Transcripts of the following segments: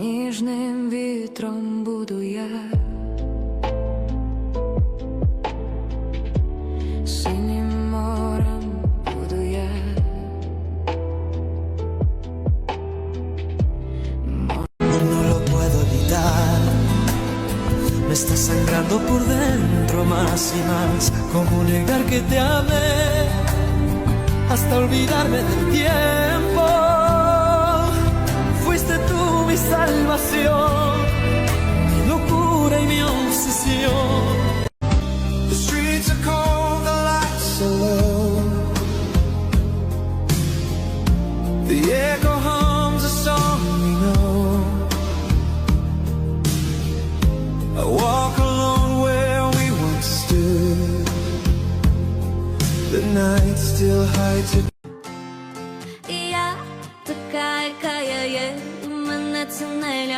ніжним вітром буду я. Синім морем буду я. No lo puedo evitar. Me está sangrando por dentro más y más. ¿Cómo negar que te amé? Hasta olvidarme del tiempo. ti. Salvación, mi locura y mi obsesión. The streets are cold, the lights are low. The echo hums a song we know. I walk alone where we once stood. The night still hides.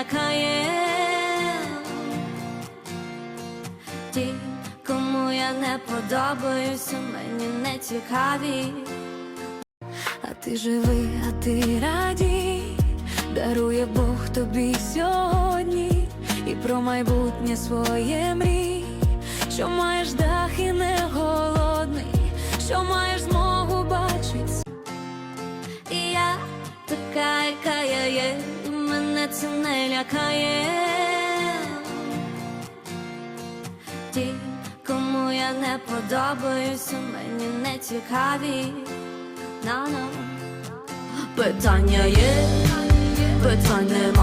Лякає. Ті, кому я не подобаюся, мені не цікаві. А ти живи, а ти радій, дарує Бог тобі сьогодні і про майбутнє своє мрій, що маєш дах і не голодний, що маєш змогу бачить. І я така, яка я мене не лякає. Ті, кому я не подобаюся, мені не цікаві. На-на. Питання є, питань нема.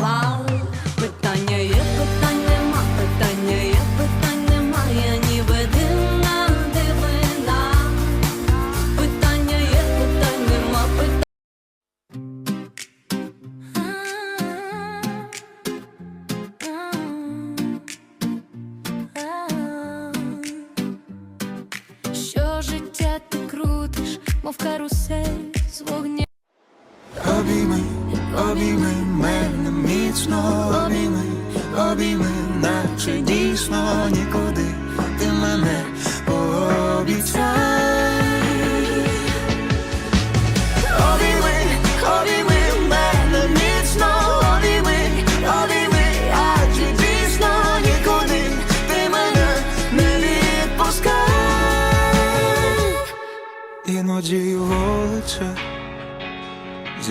Життя ти крутиш, мов карусель з вогня. Обійми, обійми мене міцно, обійми, обійми, наче дійсно нікуди ти мене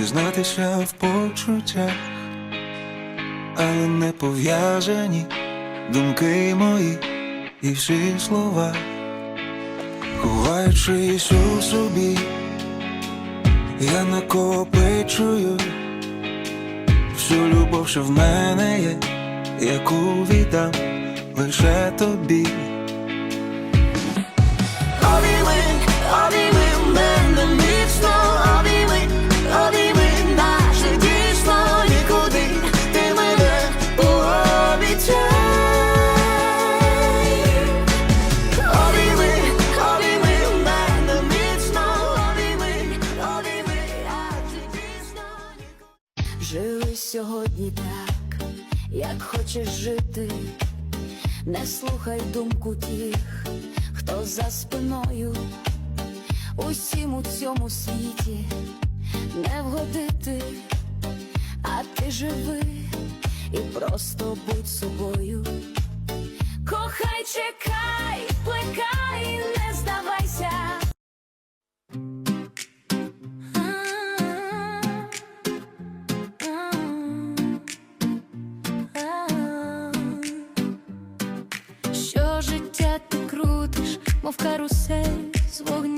зізнатися в почуттях, але не пов'язані думки мої і всі слова, ховаючись у собі, я накопичую всю любов, що в мене є, яку віддам лише тобі. Сьогодні так, як хочеш жити, не слухай думку тих, хто за спиною. Усім у цьому світі не вгодити, а ти живи і просто будь собою. Кохай, чекай, плекай, мов карусель з вогня.